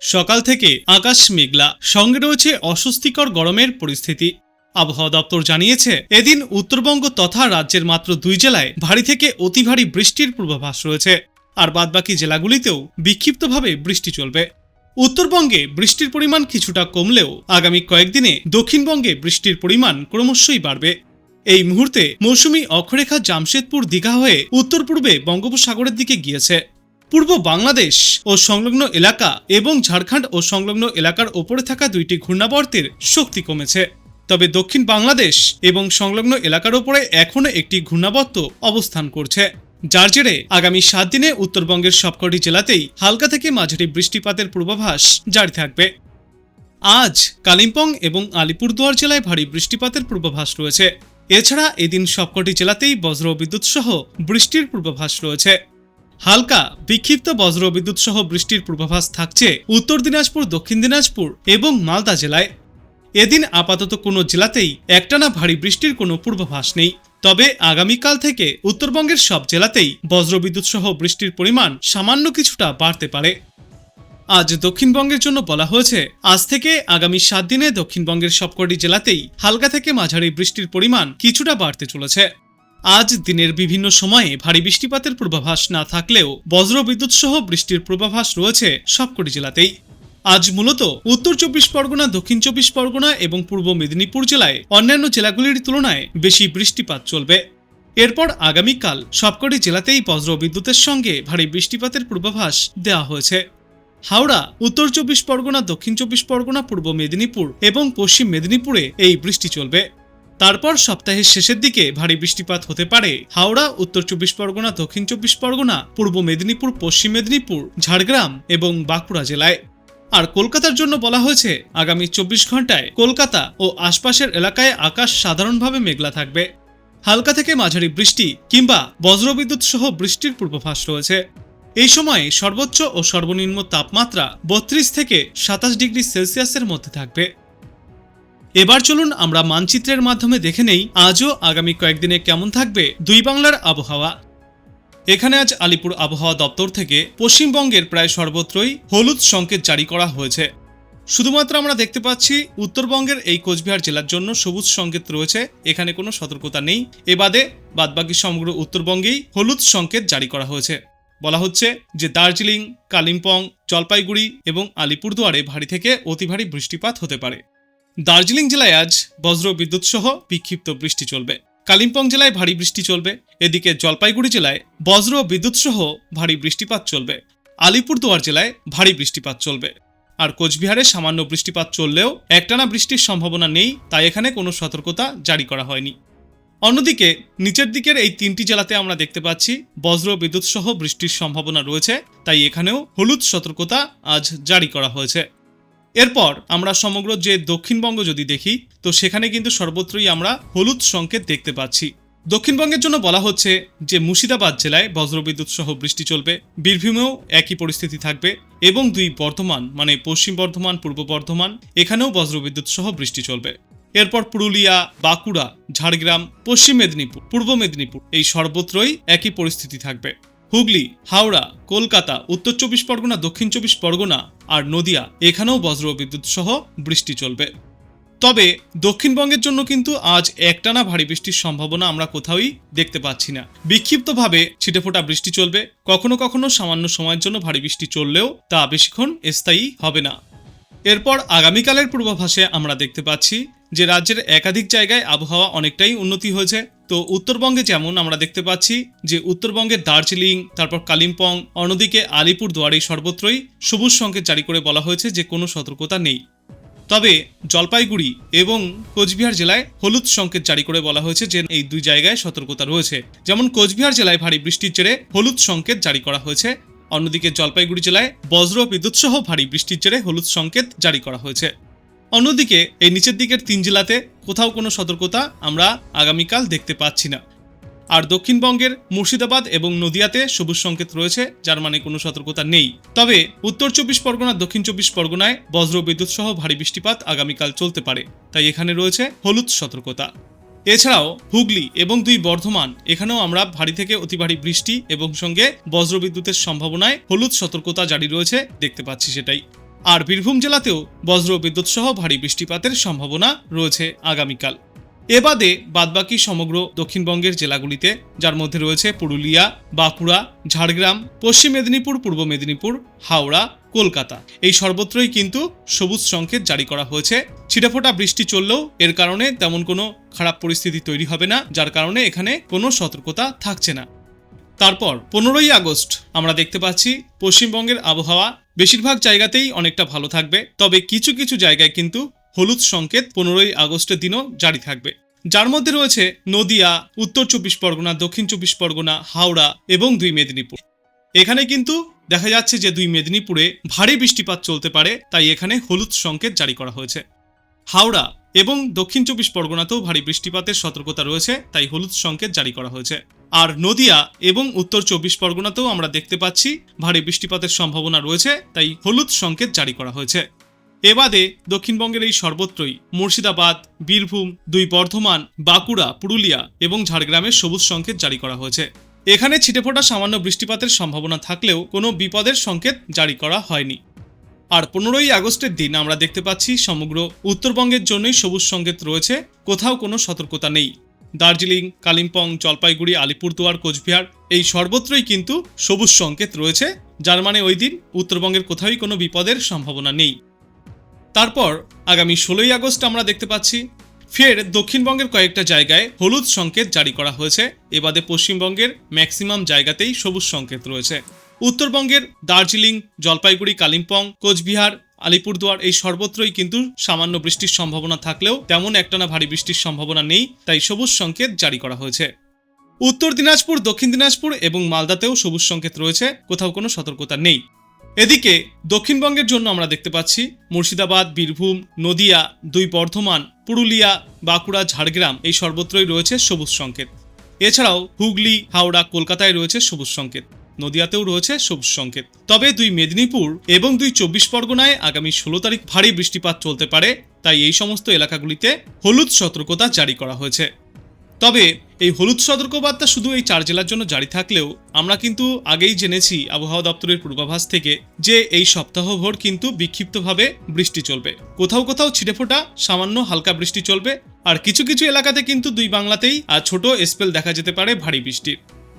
সকাল থেকে আকাশ মেঘলা। সঙ্গে রয়েছে অস্বস্তিকর গরমের পরিস্থিতি। আবহাওয়া দপ্তর জানিয়েছে, এদিন উত্তরবঙ্গ তথা রাজ্যের মাত্র দুই জেলায় ভারী থেকে অতি ভারী বৃষ্টির পূর্বাভাস রয়েছে। আর বাদবাকি জেলাগুলিতেও বিক্ষিপ্তভাবে বৃষ্টি চলবে। উত্তরবঙ্গে বৃষ্টির পরিমাণ কিছুটা কমলেও আগামী কয়েকদিনে দক্ষিণবঙ্গে বৃষ্টির পরিমাণ ক্রমশই বাড়বে। এই মুহূর্তে মৌসুমি অক্ষরেখা জামশেদপুর দীঘা হয়ে উত্তর পূর্বে বঙ্গোপসাগরের দিকে গিয়েছে। পূর্ব বাংলাদেশ ও সংলগ্ন এলাকা এবং ঝাড়খণ্ড ও সংলগ্ন এলাকার ওপরে থাকা দুইটি ঘূর্ণাবর্তের শক্তি কমেছে। তবে দক্ষিণ বাংলাদেশ এবং সংলগ্ন এলাকার ওপরে এখনও একটি ঘূর্ণাবর্ত অবস্থান করছে। যার জেরে আগামী সাত দিনে উত্তরবঙ্গের সবকটি জেলাতেই হালকা থেকে মাঝারি বৃষ্টিপাতের পূর্বাভাস জারি থাকবে। আজ কালিম্পং এবং আলিপুরদুয়ার জেলায় ভারী বৃষ্টিপাতের পূর্বাভাস রয়েছে। এছাড়া এদিন সবকটি জেলাতেই বজ্র বিদ্যুৎ সহ বৃষ্টির পূর্বাভাস রয়েছে। হালকা বিক্ষিপ্ত বজ্র বিদ্যুৎ সহ বৃষ্টির পূর্বাভাস থাকছে উত্তর দিনাজপুর, দক্ষিণ দিনাজপুর এবং মালদা জেলায়। এদিন আপাতত কোনো জেলাতেই একটানা ভারী বৃষ্টির কোনো পূর্বাভাস নেই। তবে আগামীকাল থেকে উত্তরবঙ্গের সব জেলাতেই বজ্রবিদ্যুৎ সহ বৃষ্টির পরিমাণ সামান্য কিছুটা বাড়তে পারে। আজ দক্ষিণবঙ্গের জন্য বলা হয়েছে, আজ থেকে আগামী সাত দিনে দক্ষিণবঙ্গের সবকটি জেলাতেই হালকা থেকে মাঝারি বৃষ্টির পরিমাণ কিছুটা বাড়তে চলেছে। আজ দিনের বিভিন্ন সময়ে ভারী বৃষ্টিপাতের পূর্বাভাস না থাকলেও বজ্র বিদ্যুৎ সহ বৃষ্টির পূর্বাভাস রয়েছে সবকটি জেলাতেই। আজ মূলত উত্তর চব্বিশ পরগনা, দক্ষিণ চব্বিশ পরগনা এবং পূর্ব মেদিনীপুর জেলায় অন্যান্য জেলাগুলির তুলনায় বেশি বৃষ্টিপাত চলবে। এরপর আগামীকাল সবকটি জেলাতেই বজ্র বিদ্যুতের সঙ্গে ভারী বৃষ্টিপাতের পূর্বাভাস দেওয়া হয়েছে। হাওড়া, উত্তর চব্বিশ পরগনা, দক্ষিণ চব্বিশ পরগনা, পূর্ব মেদিনীপুর এবং পশ্চিম মেদিনীপুরে এই বৃষ্টি চলবে। তারপর সপ্তাহের শেষের দিকে ভারী বৃষ্টিপাত হতে পারে। হাওড়া, উত্তর চব্বিশ পরগনা, দক্ষিণ চব্বিশ পরগনা, পূর্ব মেদিনীপুর, পশ্চিম মেদিনীপুর, ঝাড়গ্রাম এবং বাঁকুড়া জেলায়। আর কলকাতার জন্য বলা হয়েছে, আগামী চব্বিশ ঘন্টায় কলকাতা ও আশপাশের এলাকায় আকাশ সাধারণভাবে মেঘলা থাকবে। হালকা থেকে মাঝারি বৃষ্টি কিংবা বজ্রবিদ্যুৎ সহ বৃষ্টির পূর্বাভাস রয়েছে। এই সময়ে সর্বোচ্চ ও সর্বনিম্ন তাপমাত্রা বত্রিশ থেকে সাতাশ ডিগ্রি সেলসিয়াসের মধ্যে থাকবে। এবার চলুন আমরা মানচিত্রের মাধ্যমে দেখে নেই আজও আগামী কয়েকদিনে কেমন থাকবে দুই বাংলার আবহাওয়া। এখানে আজ আলিপুর আবহাওয়া দপ্তর থেকে পশ্চিমবঙ্গের প্রায় সর্বত্রই হলুদ সংকেত জারি করা হয়েছে। শুধুমাত্র আমরা দেখতে পাচ্ছি উত্তরবঙ্গের এই কোচবিহার জেলার জন্য সবুজ সংকেত রয়েছে, এখানে কোনো সতর্কতা নেই। এ বাদে বাদবাকি সমগ্র উত্তরবঙ্গেই হলুদ সংকেত জারি করা হয়েছে। বলা হচ্ছে যে দার্জিলিং, কালিম্পং, জলপাইগুড়ি এবং আলিপুরদুয়ারে ভারী থেকে অতি ভারী বৃষ্টিপাত হতে পারে। দার্জিলিং জেলায় আজ বজ্র বিদ্যুৎ সহ বিক্ষিপ্ত বৃষ্টি চলবে। কালিম্পং জেলায় ভারী বৃষ্টি চলবে। এদিকে জলপাইগুড়ি জেলায় বজ্র বিদ্যুৎ সহ ভারী বৃষ্টিপাত চলবে। আলিপুরদুয়ার জেলায় ভারী বৃষ্টিপাত চলবে। আর কোচবিহারে সামান্য বৃষ্টিপাত চললেও একটানা বৃষ্টির সম্ভাবনা নেই, তাই এখানে কোনো সতর্কতা জারি করা হয়নি। অন্যদিকে, নিচের দিকের এই তিনটি জেলাতে আমরা দেখতে পাচ্ছি বজ্র বিদ্যুৎ সহ বৃষ্টির সম্ভাবনা রয়েছে, তাই এখানেও হলুদ সতর্কতা আজ জারি করা হয়েছে। এরপর আমরা সমগ্র যে দক্ষিণবঙ্গ যদি দেখি, তো সেখানে কিন্তু সর্বত্রই আমরা হলুদ সংকেত দেখতে পাচ্ছি। দক্ষিণবঙ্গের জন্য বলা হচ্ছে যে, মুর্শিদাবাদ জেলায় বজ্রবিদ্যুৎ সহ বৃষ্টি চলবে, বীরভূমেও একই পরিস্থিতি থাকবে এবং দুই বর্ধমান মানে পশ্চিম বর্ধমান, পূর্ব বর্ধমান, এখানেও বজ্রবিদ্যুৎ সহ বৃষ্টি চলবে। এরপর পুরুলিয়া, বাঁকুড়া, ঝাড়গ্রাম, পশ্চিম মেদিনীপুর, পূর্ব মেদিনীপুর, এই সর্বত্রই একই পরিস্থিতি থাকবে। হুগলি, হাওড়া, কলকাতা, উত্তর চব্বিশ পরগনা, দক্ষিণ চব্বিশ পরগনা আর নদিয়া, এখানেও বজ্র বিদ্যুৎ সহ বৃষ্টি চলবে। তবে দক্ষিণবঙ্গের জন্য কিন্তু আজ একটানা ভারী বৃষ্টির সম্ভাবনা আমরা কোথাওই দেখতে পাচ্ছি না। বিক্ষিপ্তভাবে ছিটেফোঁটা বৃষ্টি চলবে। কখনো কখনো সামান্য সময়ের জন্য ভারী বৃষ্টি চললেও তা বেশিক্ষণ স্থায়ী হবে না। এরপর আগামীকালের পূর্বাভাসে আমরা দেখতে পাচ্ছি যে রাজ্যের একাধিক জায়গায় আবহাওয়া অনেকটাই উন্নতি হয়েছে। তো উত্তরবঙ্গে যেমন আমরা দেখতে পাচ্ছি যে উত্তরবঙ্গের দার্জিলিং, তারপর কালিম্পং, অন্যদিকে আলিপুর দুয়ারে সর্বত্রই সবুজ সংকেত জারি করে বলা হয়েছে যে কোনো সতর্কতা নেই। তবে জলপাইগুড়ি এবং কোচবিহার জেলায় হলুদ সংকেত জারি করে বলা হয়েছে যে এই দুই জায়গায় সতর্কতা রয়েছে। যেমন কোচবিহার জেলায় ভারী বৃষ্টির জেরে হলুদ সংকেত জারি করা হয়েছে। অন্যদিকে জলপাইগুড়ি জেলায় বজ্র বিদ্যুৎ সহ ভারী বৃষ্টির জেরে হলুদ সংকেত জারি করা হয়েছে। অন্যদিকে, এই নিচের দিকের তিন জেলাতে কোথাও কোনো সতর্কতা আমরা আগামীকাল দেখতে পাচ্ছি না। আর দক্ষিণবঙ্গের মুর্শিদাবাদ এবং নদিয়াতে সবুজ সংকেত রয়েছে, যার মানে কোনো সতর্কতা নেই। তবে উত্তর চব্বিশ পরগনা, দক্ষিণ চব্বিশ পরগনায় বজ্র বিদ্যুৎ সহ ভারী বৃষ্টিপাত আগামীকাল চলতে পারে। তাই এখানে রয়েছে হলুদ সতর্কতা। এছাড়াও হুগলি এবং দুই বর্ধমান, এখানেও আমরা ভারী থেকে অতি ভারী বৃষ্টি এবং সঙ্গে বজ্রবিদ্যুতের সম্ভাবনায় হলুদ সতর্কতা জারি রয়েছে, দেখতে পাচ্ছি সেটাই। আর বীরভূম জেলাতেও বজ্র বিদ্যুৎ সহ ভারী বৃষ্টিপাতের সম্ভাবনা রয়েছে আগামীকাল। এ বাদে বাদবাকি সমগ্র দক্ষিণবঙ্গের জেলাগুলিতে, যার মধ্যে রয়েছে পুরুলিয়া, বাঁকুড়া, ঝাড়গ্রাম, পশ্চিম মেদিনীপুর, পূর্ব মেদিনীপুর, হাওড়া, কলকাতা। এই সর্বত্রই কিন্তু সবুজ সংকেত জারি করা হয়েছে। ছিটেফোঁটা বৃষ্টি চললেও এর কারণে তেমন কোনো খারাপ পরিস্থিতি তৈরি হবে না, যার কারণে এখানে কোনো সতর্কতা থাকছে না। তারপর পনেরোই আগস্ট আমরা দেখতে পাচ্ছি পশ্চিমবঙ্গের আবহাওয়া বেশিরভাগ জায়গাতেই অনেকটা ভালো থাকবে, তবে কিছু কিছু জায়গায় কিন্তু হলুদ সংকেত পনেরোই আগস্টের দিনও জারি থাকবে। যার মধ্যে রয়েছে নদিয়া, উত্তর চব্বিশ পরগনা, দক্ষিণ চব্বিশ পরগনা, হাওড়া এবং দুই মেদিনীপুর। এখানে কিন্তু দেখা যাচ্ছে যে দুই মেদিনীপুরে ভারী বৃষ্টিপাত চলতে পারে, তাই এখানে হলুদ সংকেত জারি করা হয়েছে। হাওড়া এবং দক্ষিণ চব্বিশ পরগনাতেও ভারী বৃষ্টিপাতের সতর্কতা রয়েছে, তাই হলুদ সংকেত জারি করা হয়েছে। আর নদিয়া এবং উত্তর চব্বিশ পরগনাতেও আমরা দেখতে পাচ্ছি ভারী বৃষ্টিপাতের সম্ভাবনা রয়েছে, তাই হলুদ সংকেত জারি করা হয়েছে। এবাদে দক্ষিণবঙ্গের এই সর্বত্রই মুর্শিদাবাদ, বীরভূম, দুই বর্ধমান, বাঁকুড়া, পুরুলিয়া এবং ঝাড়গ্রামে সবুজ সংকেত জারি করা হয়েছে। এখানে ছিটেফোঁটা সামান্য বৃষ্টিপাতের সম্ভাবনা থাকলেও কোনো বিপদের সংকেত জারি করা হয়নি। আর পনেরোই আগস্টের দিন আমরা দেখতে পাচ্ছি সমগ্র উত্তরবঙ্গের জন্যই সবুজ সংকেত রয়েছে, কোথাও কোনো সতর্কতা নেই। দার্জিলিং, কালিম্পং, জলপাইগুড়ি, আলিপুরদুয়ার, কোচবিহার, এই সর্বত্রই কিন্তু সবুজ সংকেত রয়েছে, যার মানে ওই দিন উত্তরবঙ্গের কোথাওই কোনো বিপদের সম্ভাবনা নেই। তারপর আগামী ষোলোই আগস্ট আমরা দেখতে পাচ্ছি, ফের দক্ষিণবঙ্গের কয়েকটা জায়গায় হলুদ সংকেত জারি করা হয়েছে, এবাদে পশ্চিমবঙ্গের ম্যাক্সিমাম জায়গাতেই সবুজ সংকেত রয়েছে। উত্তরবঙ্গের দার্জিলিং, জলপাইগুড়ি, কালিম্পং, কোচবিহার, আলিপুরদুয়ার এই সর্বত্রই কিন্তু সামান্য বৃষ্টির সম্ভাবনা থাকলেও তেমন একটানা ভারী বৃষ্টির সম্ভাবনা নেই, তাই সবুজ সংকেত জারি করা হয়েছে। উত্তর দিনাজপুর, দক্ষিণ দিনাজপুর এবং মালদাতেও সবুজ সংকেত রয়েছে, কোথাও কোনো সতর্কতা নেই। এদিকে দক্ষিণবঙ্গের জন্য আমরা দেখতে পাচ্ছি মুর্শিদাবাদ, বীরভূম, নদিয়া, দুই বর্ধমান, পুরুলিয়া, বাঁকুড়া, ঝাড়গ্রাম এই সর্বত্রই রয়েছে সবুজ সংকেত। এছাড়াও হুগলি, হাওড়া, কলকাতায় রয়েছে সবুজ সংকেত। নদিয়াতেও রয়েছে সবুজ সংকেত। তবে দুই মেদিনীপুর এবং দুই চব্বিশ পরগনায় আগামী ষোলো তারিখ ভারী বৃষ্টিপাত চলতে পারে, তাই এই সমস্ত এলাকাগুলিতে হলুদ সতর্কতা জারি করা হয়েছে। তবে এই হলুদ সতর্কবার্তা শুধু এই চার জেলার জন্য জারি থাকলেও আমরা কিন্তু আগেই জেনেছি আবহাওয়া দপ্তরের পূর্বাভাস থেকে যে এই সপ্তাহভর কিন্তু বিক্ষিপ্তভাবে বৃষ্টি চলবে। কোথাও কোথাও ছিটেফোঁটা সামান্য হালকা বৃষ্টি চলবে, আর কিছু কিছু এলাকাতে কিন্তু দুই বাংলাতেই আর ছোট স্পেল দেখা যেতে পারে ভারী বৃষ্টির।